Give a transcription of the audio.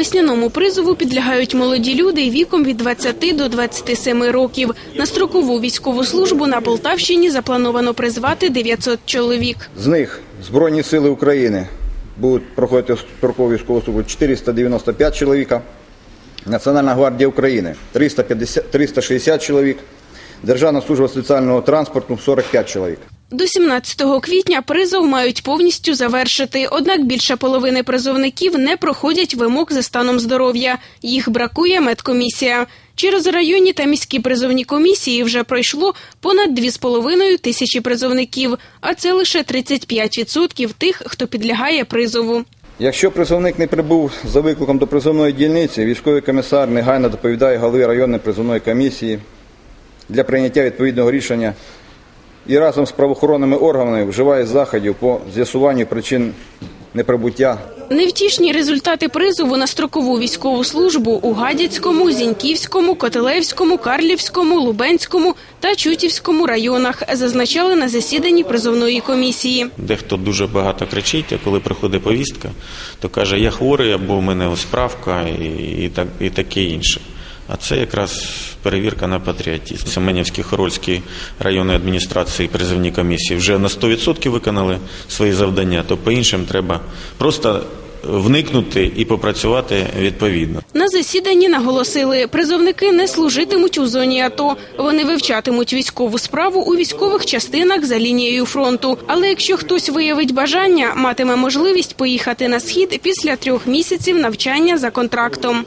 Весняному призову підлягають молоді люди віком від 20 до 27 років. На строкову військову службу на Полтавщині заплановано призвати 900 чоловік. З них Збройні сили України будуть проходити строкову військову службу 495 чоловіка, Національна гвардія України 350, 360 чоловік, Державна служба спеціального транспорту 45 чоловік. До 17 квітня призов мають повністю завершити. Однак більше половини призовників не проходять вимог за станом здоров'я. Їх бракує медкомісія. Через районні та міські призовні комісії вже пройшло понад 2,5 тисячі призовників, а це лише 35% тих, хто підлягає призову. Якщо призовник не прибув за викликом до призовної дільниці, військовий комісар негайно доповідає голові районної призовної комісії для прийняття відповідного рішення і разом з правоохоронними органами вживає заходів по з'ясуванню причин неприбуття Невтішні результати призову на строкову військову службу у Гадяцькому, Зіньківському, Котелевському, Карлівському, Лубенському та Чутівському районах зазначали на засіданні призовної комісії. Дехто дуже багато кричить, а коли приходить повістка, то каже, я хворий або в мене справка і, і, так, і таке інше. А це якраз перевірка на патріотизм. Семенівській Хорольській районної адміністрації призовні комісії вже на 100% виконали свої завдання, то по іншим треба просто вникнути і попрацювати відповідно. На засіданні наголосили, призовники не служитимуть у зоні АТО. Вони вивчатимуть військову справу у військових частинах за лінією фронту. Але якщо хтось виявить бажання, матиме можливість поїхати на схід після трьох місяців навчання за контрактом.